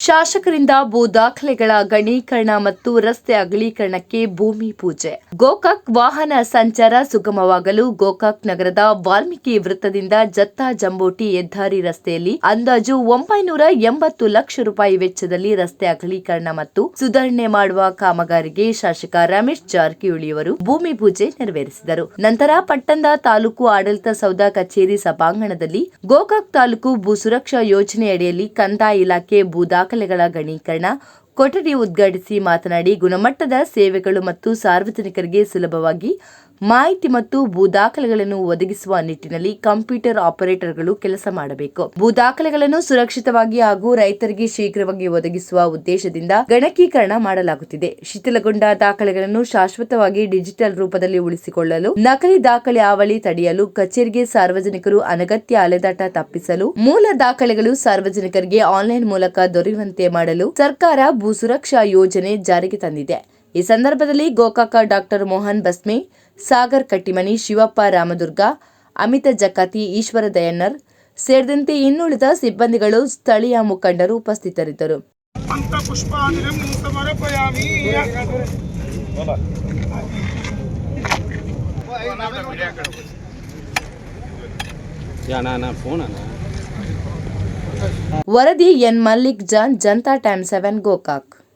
ಶಾಸಕರಿಂದ ಭೂ ದಾಖಲೆಗಳ ಗಣೀಕರಣ ಮತ್ತು ರಸ್ತೆ ಅಗಲೀಕರಣಕ್ಕೆ ಭೂಮಿ ಪೂಜೆ. ಗೋಕಾಕ್ ವಾಹನ ಸಂಚಾರ ಸುಗಮವಾಗಲು ಗೋಕಾಕ್ ನಗರದ ವಾಲ್ಮೀಕಿ ವೃತ್ತದಿಂದ ಜತ್ತಾ ಜಂಬೋಟಿ ಹೆದ್ದಾರಿ ರಸ್ತೆಯಲ್ಲಿ ಅಂದಾಜು ಒಂಬೈನೂರ ಎಂಬತ್ತು ಲಕ್ಷ ರೂಪಾಯಿ ವೆಚ್ಚದಲ್ಲಿ ರಸ್ತೆ ಅಗಲೀಕರಣ ಮತ್ತು ಸುಧಾರಣೆ ಮಾಡುವ ಕಾಮಗಾರಿಗೆ ಶಾಸಕ ರಮೇಶ್ ಜಾರಕಿಹೊಳಿಯವರು ಭೂಮಿ ಪೂಜೆ ನೆರವೇರಿಸಿದರು. ನಂತರ ಪಟ್ಟಣದ ತಾಲೂಕು ಆಡಳಿತ ಸೌಧ ಕಚೇರಿ ಸಭಾಂಗಣದಲ್ಲಿ ಗೋಕಾಕ್ ತಾಲೂಕು ಭೂ ಸುರಕ್ಷಾ ಯೋಜನೆಯಡಿಯಲ್ಲಿ ಕಂದಾಯ ಇಲಾಖೆ ಭೂ ದಾಖಲೆಗಳ ಗಣೀಕರಣ ಕೊಠಡಿ ಉದ್ಘಾಟಿಸಿ ಮಾತನಾಡಿ ಗುಣಮಟ್ಟದ ಸೇವೆಗಳು ಮತ್ತು ಸಾರ್ವಜನಿಕರಿಗೆ ಸುಲಭವಾಗಿ ಮಾಹಿತಿ ಮತ್ತು ಭೂ ದಾಖಲೆಗಳನ್ನು ಒದಗಿಸುವ ನಿಟ್ಟಿನಲ್ಲಿ ಕಂಪ್ಯೂಟರ್ ಆಪರೇಟರ್ಗಳು ಕೆಲಸ ಮಾಡಬೇಕು. ಭೂ ದಾಖಲೆಗಳನ್ನು ಸುರಕ್ಷಿತವಾಗಿ ಹಾಗೂ ರೈತರಿಗೆ ಶೀಘ್ರವಾಗಿ ಒದಗಿಸುವ ಉದ್ದೇಶದಿಂದ ಗಣಕೀಕರಣ ಮಾಡಲಾಗುತ್ತಿದೆ. ಶಿಥಿಲಗೊಂಡ ದಾಖಲೆಗಳನ್ನು ಶಾಶ್ವತವಾಗಿ ಡಿಜಿಟಲ್ ರೂಪದಲ್ಲಿ ಉಳಿಸಿಕೊಳ್ಳಲು, ನಕಲಿ ದಾಖಲೆ ಆವಳಿ ತಡೆಯಲು, ಕಚೇರಿಗೆ ಸಾರ್ವಜನಿಕರು ಅನಗತ್ಯ ಅಲೆದಾಟ ತಪ್ಪಿಸಲು, ಮೂಲ ದಾಖಲೆಗಳು ಸಾರ್ವಜನಿಕರಿಗೆ ಆನ್ಲೈನ್ ಮೂಲಕ ದೊರೆಯುವಂತೆ ಮಾಡಲು ಸರ್ಕಾರ ಭೂ ಸುರಕ್ಷಾ ಯೋಜನೆ ಜಾರಿಗೆ ತಂದಿದೆ. ಈ ಸಂದರ್ಭದಲ್ಲಿ ಗೋಕಾಕ ಡಾಕ್ಟರ್ ಮೋಹನ್ ಬಸ್ಮಿ ಸಾಗರ್ ಕಟ್ಟಿಮನಿ ಶಿವಪ್ಪ ರಾಮದುರ್ಗ ಅಮಿತ ಜಕಾತಿ ಈಶ್ವರ ದಯನ್ನರ್ ಸೇರಿದಂತೆ ಇನ್ನುಳಿದ ಸಿಬ್ಬಂದಿಗಳು ಸ್ಥಳೀಯ ಮುಖಂಡರು ಉಪಸ್ಥಿತರಿದ್ದರು. ವರದಿ N Mallik Jan Janata time seven Gokak.